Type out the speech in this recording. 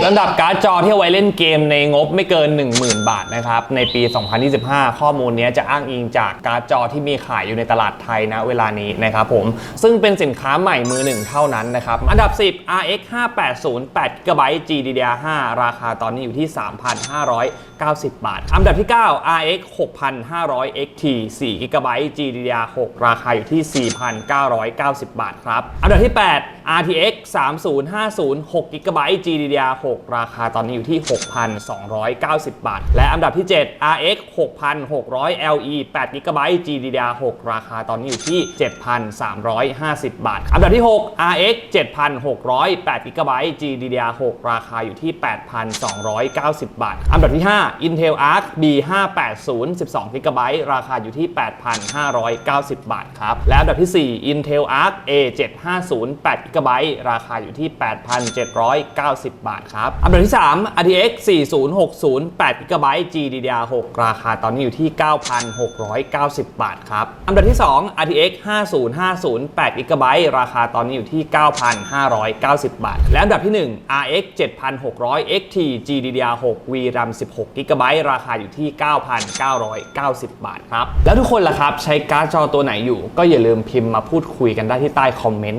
10 อันดับการ์ดจอที่เอาไว้เล่นเกมในงบไม่เกิน 10,000 บาทนะครับ ในปี 2025 ข้อมูลนี้จะอ้างอิงจากการ์ดจอที่มีขายอยู่ในตลาดไทยนะเวลานี้นะครับผม ซึ่งเป็นสินค้าใหม่มือหนึ่งเท่านั้นนะครับ อันดับ 10 RX 580 8 GB GDDR5 ราคาตอนนี้อยู่ที่ 3,590 บาท อันดับที่ 9 RX 6,500 XT 4 GB GDDR6 ราคาอยู่ที่ 4,990 บาทครับ อันดับที่ 8 RTX 3050 6 GB GDDR6 6 ราคาตอนนี้อยู่ที่ 6,290 บาท และอันดับที่ 7 RX 6600 LE 8 GB GDDR6 ราคาตอนนี้อยู่ที่ 7,350 บาท อันดับที่ 6 RX 7600 8 GB GDDR6 ราคาอยู่ที่ 8,290 บาท อันดับที่ 5 Intel Arc B580 12 GB ราคาอยู่ที่ 8,590 บาทครับ และอันดับที่ 4 Intel Arc A750 8 GB ราคาอยู่ที่ 8,790 บาทครับอันดับที่ 3 RTX 4060 8 GB GDDR6 ราคาตอนนี้อยู่ที่ 9,690 บาทครับอันดับที่ 2 RTX 5050 8 GB ราคาตอนนี้อยู่ที่ 9,590 บาท และอันดับที่ 1 RX 7600 XT GDDR6 VRAM 16 GB ราคาอยู่ที่ 9,990 บาทครับแล้วทุกคนล่ะครับ ใช้การ์ดจอตัวไหนอยู่ ก็อย่าลืมพิมพ์มาพูดคุยกันได้ที่ใต้คอมเมนต์